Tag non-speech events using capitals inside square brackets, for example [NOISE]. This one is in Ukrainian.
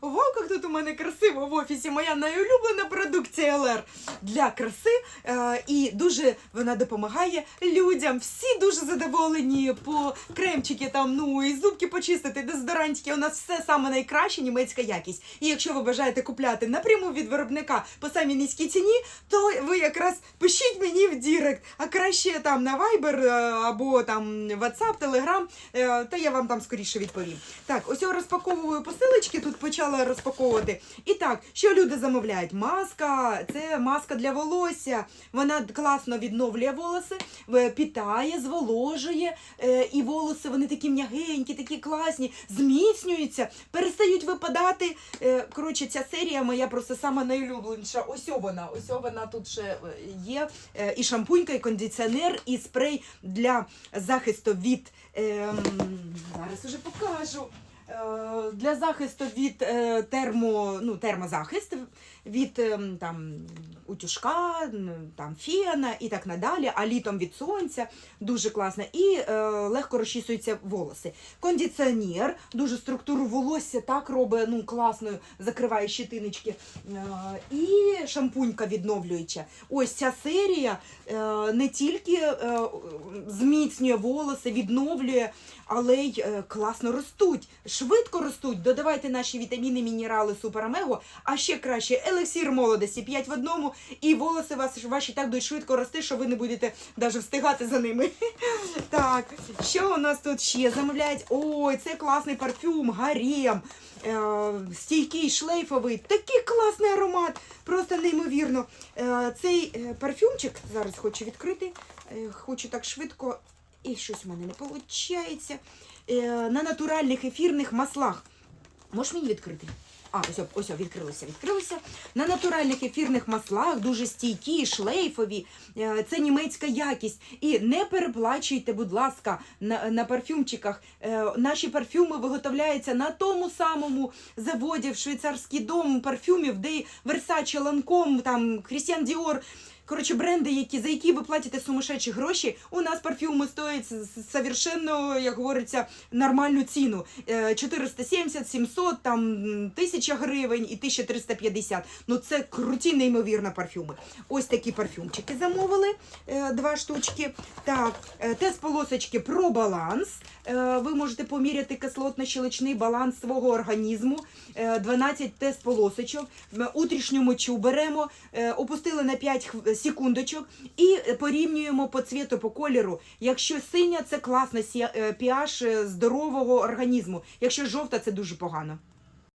Вау, як тут у мене красиво в офісі. Моя найулюблена продукція ЛР для краси. Е, і дуже вона допомагає людям. Всі дуже задоволені по кремчики там, ну і зубки почистити, дезодорантики. У нас все саме найкраще, німецька якість. І якщо ви бажаєте купляти напряму від виробника по самій низькій ціні, то ви якраз пишіть мені в Дірект, а краще там на Viber е, або там WhatsApp, Telegram, е, та я вам там скоріше відповім. Так, ось я розпаковую посилочки, тут почала розпаковувати. І так, що люди замовляють? Маска, це маска для волосся. Вона класно відновлює волоси, питає, зволожує, е, і волоси вони такі м'ягенькі, такі класні, зміцнюються, перестають випадати. Е, Коротше, ця серія моя просто сама найулюбленіша. Ось вона, ось вона тут ще е, є. І шампунька, і кондиціонер, і спрей для захисту від. ем, зараз уже покажу. Е, Для захисту від е, термо, ну, термозахист, від ем, там, утюжка, там, фіана і так надалі, а літом від сонця дуже класно. І е, легко розчісуються волоси. Кондиціонер, дуже структуру волосся так робить, ну, класною, закриває щитиночки. Е, і шампунька відновлююча. Ось ця серія е, не тільки е, зміцнює волоси, відновлює, але й е, класно ростуть, швидко ростуть. Додавайте наші вітаміни, мінерали, суперамего, а ще краще елексір молодості 5 в одному, і волоси вас, ваші так будуть швидко рости, що ви не будете навіть встигати за ними. [LAUGHS] Так, що у нас тут ще замовляють? Ой, це класний парфюм, гарем. Е, стійкий, шлейфовий, такий класний аромат, просто неймовірно. Е, цей е, парфюмчик зараз хочу відкрити, хочу так швидко, і щось у мене не виходить. Е, на натуральних ефірних маслах. Можеш мені відкрити? А, ось, ось відкрилося, відкрилося. На натуральних ефірних маслах, дуже стійкі, шлейфові. Е, Це німецька якість. І не переплачуйте, будь ласка, на, на парфюмчиках. Е, Наші парфюми виготовляються на тому самому заводі в швейцарський дом парфюмів, де Versace, Lancome, там Christian Dior. Коротше, бренди, які, за які ви платите сумасшедші гроші, у нас парфюми стоять совершенно, як говориться, нормальну ціну. Е, 470, 700, там 1000 гривень і 1350. Ну це круті, неймовірно парфюми. Ось такі парфюмчики замовили, е, два штучки. Так, е, тест полосочки про баланс. Е, Ви можете поміряти кислотно-щелочний баланс свого організму. Е, 12 тест полосочок. Утрішню мочу беремо, е, опустили на 5 хв- секундочок і е, порівнюємо по цвіту, по кольору. Якщо синя, це класна сі- е, pH е, здорового організму. Якщо жовта, це дуже погано.